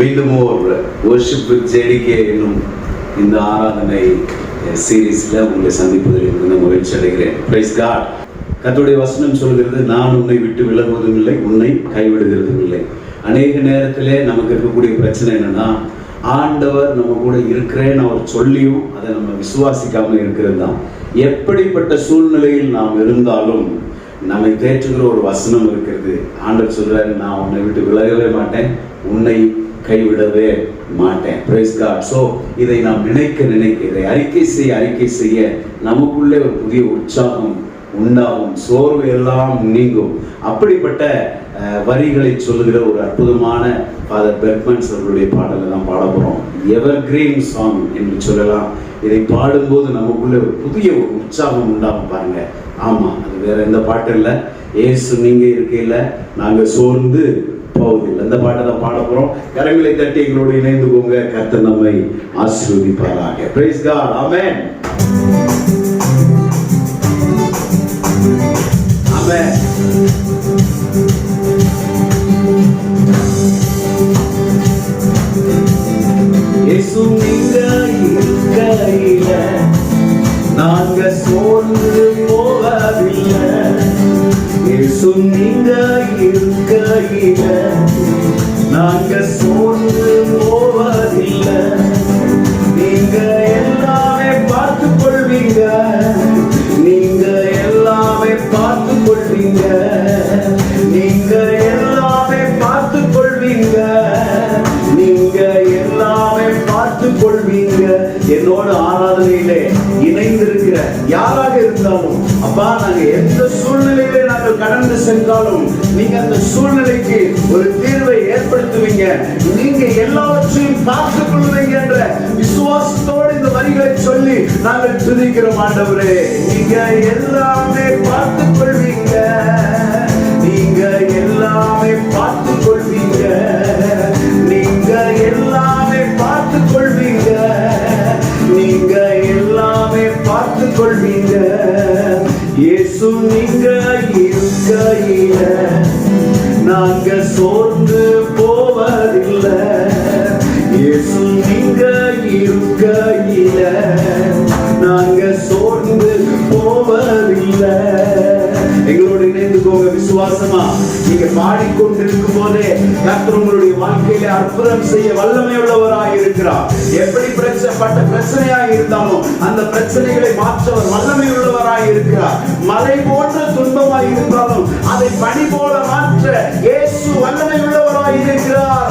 மீண்டும் ஒரு worship with JDK என்னும் இந்த ஆராதனை சீரீஸில் உங்களை சந்திப்பதில் இருந்து மகிழ்ச்சி அடைகிறேன். பிரைஸ் காட் கத்துடைய வசனம் சொல்கிறது நான் உன்னை விட்டு விலகுவதும் இல்லை உன்னை கைவிடுகிறதும் இல்லை. அநேக நேரத்திலே நமக்கு இருக்கக்கூடிய பிரச்சனை என்னன்னா ஆண்டவர் நம்ம கூட இருக்கிறேன்னு அவர் சொல்லியும் அதை நம்ம விசுவாசிக்காமல் இருக்கிறது தான். எப்படிப்பட்ட சூழ்நிலையில் நாம் இருந்தாலும் நம்மை தேற்றுகிற ஒரு வசனம் இருக்கிறது. ஆண்டவர் சொல்றாரு நான் உன்னை விட்டு விலகவே மாட்டேன் உன்னை கைவிடவே மாட்டேன். பிரைஸ் காட் ஸோ இதை நாம் நினைக்க நினைக்க இதை அறிக்கை செய்ய அறிக்கை செய்ய நமக்குள்ளே ஒரு புதிய உற்சாகம் உண்டாகும். சோர்வு எல்லாம் நீங்கும். அப்படிப்பட்ட வரிகளை சொல்லுகிற ஒரு அற்புதமான ஃபாதர் பெர்மன்ஸ் அவர்களுடைய பாடலை தான் பாட போகிறோம் எவர் கிரீன் சாங் என்று சொல்லலாம். இதை பாடும்போது நமக்குள்ளே ஒரு புதிய ஒரு உற்சாகம் உண்டாகும் பாருங்க. ஆமாம் அது வேற எந்த பாட்டு இல்லை. ஏசு நீங்கள் இருக்கையில் நாங்கள் சோர்ந்து போவதில்லை. அந்த பாட்டை தான் பாட போகிறோம் கரங்களை தட்டி எங்களோடு இணைந்து போங்க கர்த்தர் நம்மை ஆசீர்வதிப்பாராக. பிரைஸ் காட் ஆமென் ஆமென் நாங்க சோர்ந்து போவதில்லை. இயேசு நீங்க இருக்கையில நாங்க சோர்ந்து போவதில்லை. நீங்க எல்லாமே பார்த்து கொள்வீங்க நீங்க எல்லாமே பார்த்து கொள்வீங்க நீங்க எல்லாமே பார்த்து கொள்வீங்க நீங்க எல்லாமே பார்த்து கொள்வீங்க என்னோட ஆராதனையிலே இணைந்திருக்கிற யாராக இருந்தாலும் அப்பா நாங்க எந்த சூழ்நிலையிலே நாங்கள் கடந்து சென்றாலும் நீங்க அந்த சூழ்நிலைக்கு ஒரு தீர்வை ஏற்படுத்துவீங்க. நீங்க எல்லாவற்றையும் காத்துக் கொள்வீங்க என்ற விசுவாசத்தோடு இந்த வரிகளை சொல்லி நாங்கள் துதிக்கிறோம் ஆண்டவரே. நீங்க எல்லாமே பார்த்துக் கொள்வீங்க. இயேசு நீங்க இருக்கையில நாங்க சோர்ந்து போவதில்லை. இயேசு நீங்க இருக்கையில நாங்க சோர்ந்து போவதில்லை. விசுவாசமா நீங்க பாடிக்கொண்டிருக்கும் போதே கர்த்தர் உங்களுடைய வாழ்க்கையில அற்புதம் செய்ய வல்லமை உள்ளவராய் இருக்கிறார். எப்படி பிரச்சனைப்பட்ட பிரச்சனையாக இருந்தாலும் அந்த பிரச்சனைகளை மாற்றவர் வல்லமை உள்ளவராய் இருக்கிறார். மலை போன்ற துன்பமாய் இருந்தாலும் அதை பணி போல மாற்ற இயேசு வல்லமை உள்ளவராக இருக்கிறார்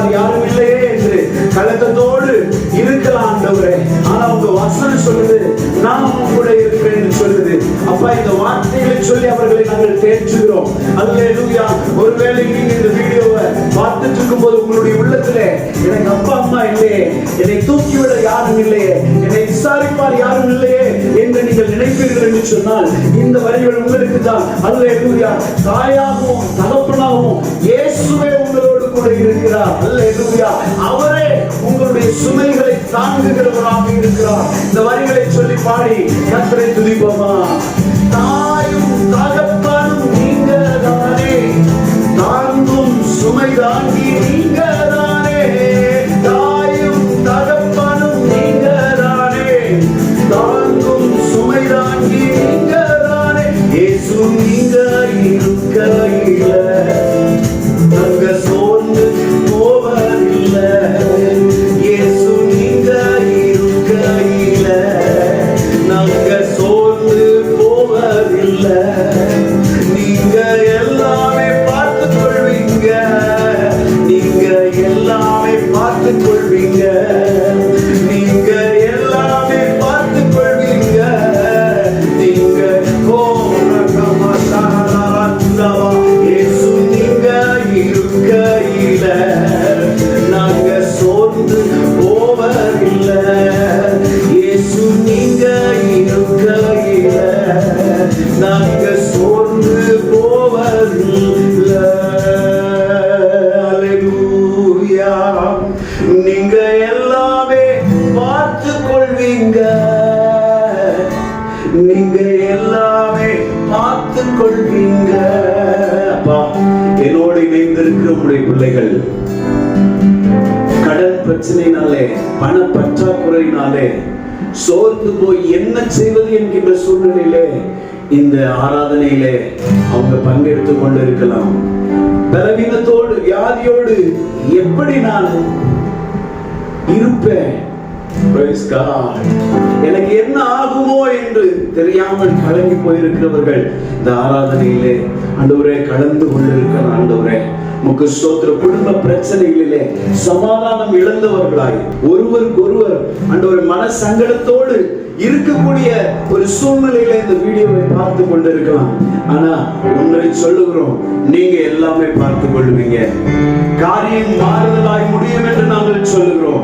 உதவி யாரும் இல்லையே என்று கலக்கத்தோடு இருக்கலாம் ஆண்டவரே. ஆனா உங்க வசனம் சொல்லுது நான் கூட இருக்கிறேன் சொல்லுது. அப்பா இந்த வார்த்தைகளை சொல்லி அவர்களை நாங்கள் தேற்றுகிறோம். அல்லேலூயா. ஒருவேளை நீங்க இந்த வீடியோவை பார்த்துட்டு இருக்கும் போது உங்களுடைய உள்ளத்திலே எனக்கு அப்பா அம்மா இல்லையே. என்னை தூக்கிவிட யாரும் இல்லையே. என்னை விசாரிப்பார் யாரும் இல்லையே என்று நீங்கள் நினைப்பீர்கள் என்று சொன்னால் இந்த வரிகள் உங்களுக்கு தான் அல்லேலூயா. தாயாகவும் தகப்பனாகவும் இயேசுவே உங்களோடு கூட இருக்கிறார். அல்லேலூயா. அவரே உங்களுடைய சுமைகளை தாங்குகிறவராக இருக்கிறார். இந்த வரிகளை சொல்லி பாடி கத்தரை துதிப்போமா? நீங்க எல்லாமே பார்த்து கொள்வீங்க. அப்பா என்னோடு இணைந்திருக்கிற உங்களுடைய பிள்ளைகள் கடன் பிரச்சனையினாலே பண பற்றாக்குறையினாலே சோர்ந்து போய் என்ன செய்வது என்கின்ற சூழ்நிலையிலே இந்த ஆராதனையிலே அவங்க பங்கெடுத்துக் கொண்டிருக்கலாம். பலவீனத்தோடு வியாதியோடு எப்படி நான் இருப்பேன்? எனக்கு என்ன ஆகுமோ என்று தெரியாமல் கலங்கி போயிருக்கிறவர்கள் இந்த ஆராதனையிலே ஆண்டவரே கலந்து கொண்டிருக்கிற ஆண்டவரே முக்கு சோத்திர குடும்ப பிரச்சனைகளிலே சமாதானம் இழந்தவர்களாய் ஒருவருக்கு ஒருவர் ஆண்டவர் மன சங்கடத்தோடு இருக்கக்கூடிய ஒரு சூழ்நிலையில இந்த வீடியோவை பார்த்து கொண்டிருக்கலாம். ஆனா உங்களை சொல்லுகிறோம் நீங்க எல்லாமே பார்த்து கொள்வீங்க காரியம் மாறுதலாய் முடியும் என்று நாங்கள் சொல்லுகிறோம்.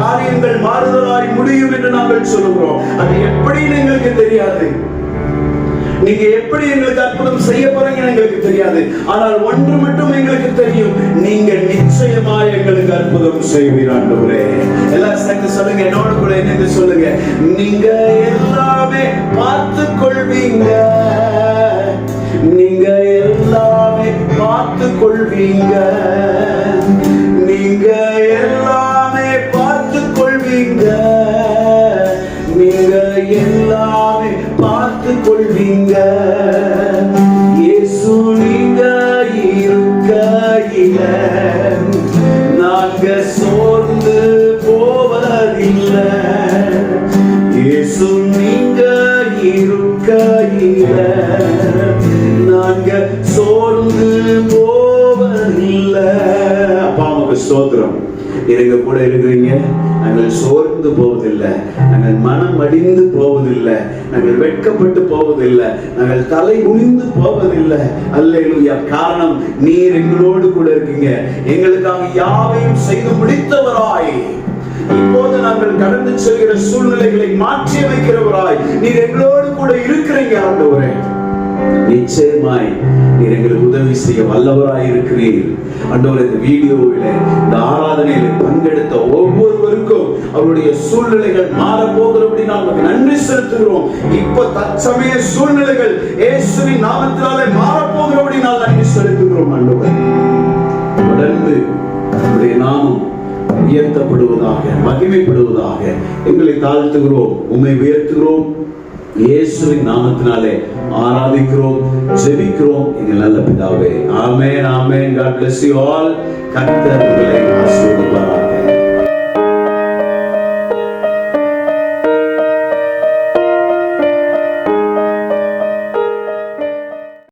காரியங்கள் மாறுதலாய் முடியும் என்று நாங்கள் சொல்லுகிறோம். அது எப்படின்னு எங்களுக்கு தெரியாது. நீங்க எப்படி எங்களுக்கு அற்புதம் செய்ய போறீங்கன்னு எங்களுக்கு தெரியாது. ஆனால் ஒன்று மட்டும் எங்களுக்கு தெரியும். நீங்க நிச்சயமா எங்களுக்கு அற்புதம் செய்வீராண்டவரே எல்லாம் சேர்ந்து சொல்லுங்க என்னோட கூட இணைந்து சொல்லுங்க. நீங்க எல்லாமே பார்த்து கொள்வீங்க. நீங்க எல்லாமே பார்த்து கொள்வீங்க. நீங்க எல்லாம் பார்த்து இயேசு நீங்க இருக்கையில நாங்க சோர்ந்து போவதில்லை இயேசு நீங்க இருக்கையில நாங்க சோர்ந்து போவதில்லை. அப்பா உங்களுக்கு ஸ்தோத்திரம். இருங்க கூட இருக்கிறீங்க. நாங்கள் சோர்ந்து போவதில்லை. நாங்கள் மனம் அடிந்து போவதில்லை. நாங்கள் வெட்கப்பட்டு போவதில்லை. நாங்கள் தலை குனிந்து போவதில்லை. அல்லேலூயா. காரணம் நீர் எங்களோடு கூட இருக்கீங்க. எங்களுக்காக யாவையும் செய்து முடித்தவராய். இப்போது நாங்கள் கடந்து செல்கிற சூழ்நிலைகளை மாற்றி அமைக்கிறவராய். நீர் எங்களோடு கூட இருக்கிறீங்க ஆண்டவரே. நிச்சயமாய் நீர் எங்களுக்கு உதவி செய்ய வல்லவராய் இருக்கிறீர். ஆண்டவர் இந்த வீடியோவில இந்த ஆராதனையில பங்கெடுத்த ஒவ்வொருவருக்கும் அவருடைய சூழ்நிலைகள் மாற போகிறபடி நாம் நன்றி செலுத்துகிறோம். இப்ப தற்சமய சூழ்நிலைகள் இயேசுவின் நாமத்தினாலே மாற போகிறபடி நாம் நன்றி செலுத்துகிறோம் ஆண்டவர் தொடர்ந்து நம்முடைய நாமம் உயர்த்தப்படுவதாக மகிமைப்படுவதாக எங்களை தாழ்த்துகிறோம் உண்மை உயர்த்துகிறோம். இயேசுவின் நாமத்தினாலே ஆராதிக்கிறோம் ஜெபிக்கிறோம். எங்கள் நல்ல பிதாவே. Amen amen. God bless you all கர்த்தர் உங்களை ஆசீர்வதிப்பாராக.